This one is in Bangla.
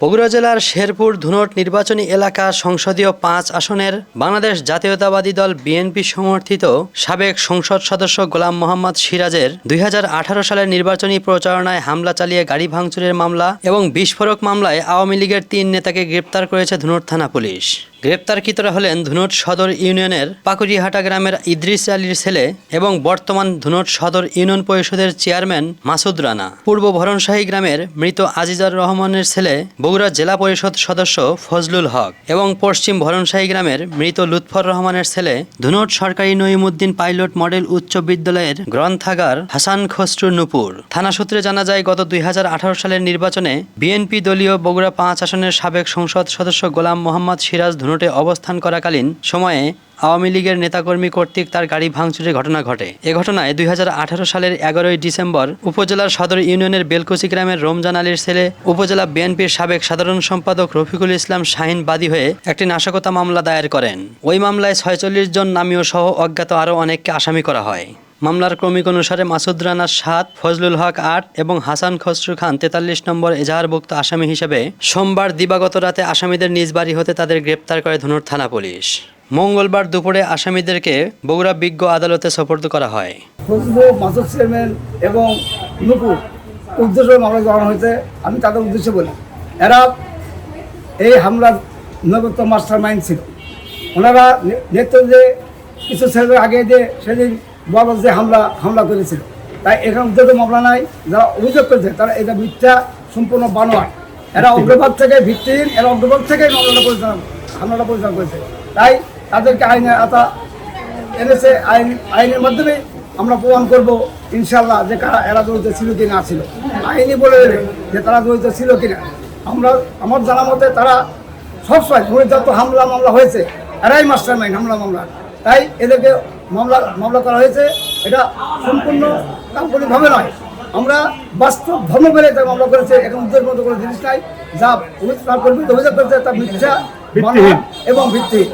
বগুড়া জেলার শেরপুর ধুনট নির্বাচনী এলাকা সংসদীয় পাঁচ আসনের বাংলাদেশ জাতীয়তাবাদী দল বিএনপি সমর্থিত সাবেক সংসদ সদস্য গোলাম মোহাম্মদ সিরাজের দুই হাজার আঠারো সালের নির্বাচনী প্রচারণায় হামলা চালিয়ে গাড়ি ভাঙচুরের মামলা এবং বিস্ফোরক মামলায় আওয়ামী লীগের তিন নেতাকে গ্রেপ্তার করেছে ধুনট থানা পুলিশ। গ্রেপ্তারকৃতরা হলেন ধুনট সদর ইউনিয়নের পাকুড়িহাটা গ্রামের ইদ্রিস আলীর ছেলে এবং বর্তমান ধুনট সদর ইউনিয়ন পরিষদের চেয়ারম্যান মাসুদ রানা। পূর্ব ভরণশাহী গ্রামের মৃত আজিজার রহমানের ছেলে বগুড়া জেলা পরিষদ সদস্য ফজলুল হক এবং পশ্চিম ভরণশাহী গ্রামের মৃত লুৎফর রহমানের ছেলে ধুনট সরকারি নঈমুদ্দিন পাইলট মডেল উচ্চ বিদ্যালয়ের গ্রন্থাগার হাসান খসরু নুপুর। থানা সূত্রে জানা যায়, গত দুই হাজার আঠারো সালের নির্বাচনে বিএনপি দলীয় বগুড়া পাঁচ আসনের সাবেক সংসদ সদস্য গোলাম মোহাম্মদ সিরাজ ধুনটে অবস্থান করাকালীন সময়ে আওয়ামী লীগের নেতাকর্মী কর্তৃক তার গাড়ি ভাঙচুরের ঘটনা ঘটে। এ ঘটনায় দুই হাজার আঠারো সালের এগারোই ডিসেম্বর উপজেলার সদর ইউনিয়নের বেলকুচি গ্রামের রমজান আলীর ছেলে, উপজেলা বিএনপির সাবেক সাধারণ সম্পাদক রফিকুল ইসলাম শাহিন বাদী হয়ে একটি নাশকতা মামলা দায়ের করেন। ওই মামলায় ছয়চল্লিশ জন নামীয় সহ অজ্ঞাত আরও অনেককে আসামি করা হয়। মামলার ক্রমিক অনুসারে মাসুদ রানা সাত ফজলুল হক আট এবং হাসান খসরু খান তেতাল্লিশ নম্বর এজাহারভুক্ত আসামি হিসেবে সোমবার দিবাগত রাতে আসামিদের নিজ বাড়ি হতে তাদের গ্রেপ্তার করে ধনুর থানা পুলিশ। মঙ্গলবার দুপুরে আসামিদেরকে বগুড়া বিজ্ঞ আদালতে সোপর্দ করা হয়। এবং নুপুর উদ্দেশ্য মামলা হয়েছে। আমি তাদের উদ্দেশ্যে বলি, এরা এই হামলার নৈবত্য মাস্টার মাইন্ড ছিল। ওনারা নেতৃত্বে কিছু ছেলে আগে সেদিন বড় যে হামলা হামলা করেছিল। তাই এখানে উদ্দেশ্য মামলা নাই যারা অভিযোগ করেছে তারা এটা মিথ্যা সম্পূর্ণ বানোয়ার এরা অগ্রভাগ থেকে ভিত্তিহীন এরা অগ্রভাগ থেকে মামলাটা পরিচালনা হামলাটা পরিচালনা করেছে। তাই তাদেরকে আইনে আতা এনেছে। আইন আইনের মাধ্যমে আমরা প্রমাণ করব ইনশাল্লাহ যে কারা এরা জড়িত ছিল কি না ছিল। আইনি বলে দেবে যে তারা জড়িত ছিল কিনা আমরা আমার জানা মতে তারা সবসময় যত হামলা মামলা হয়েছে। এরাই মাস্টার মাইন্ড হামলা মামলা। তাই এদেরকে মামলা মামলা করা হয়েছে এটা সম্পূর্ণ কাল্পনিকভাবে নয়। আমরা বাস্তব ধর্ম মেলে যা মামলা করেছে এখন মতো কোনো জিনিস নাই যা অভিযোগ করেছে তা মিথ্যা এবং ভিত্তিহীন।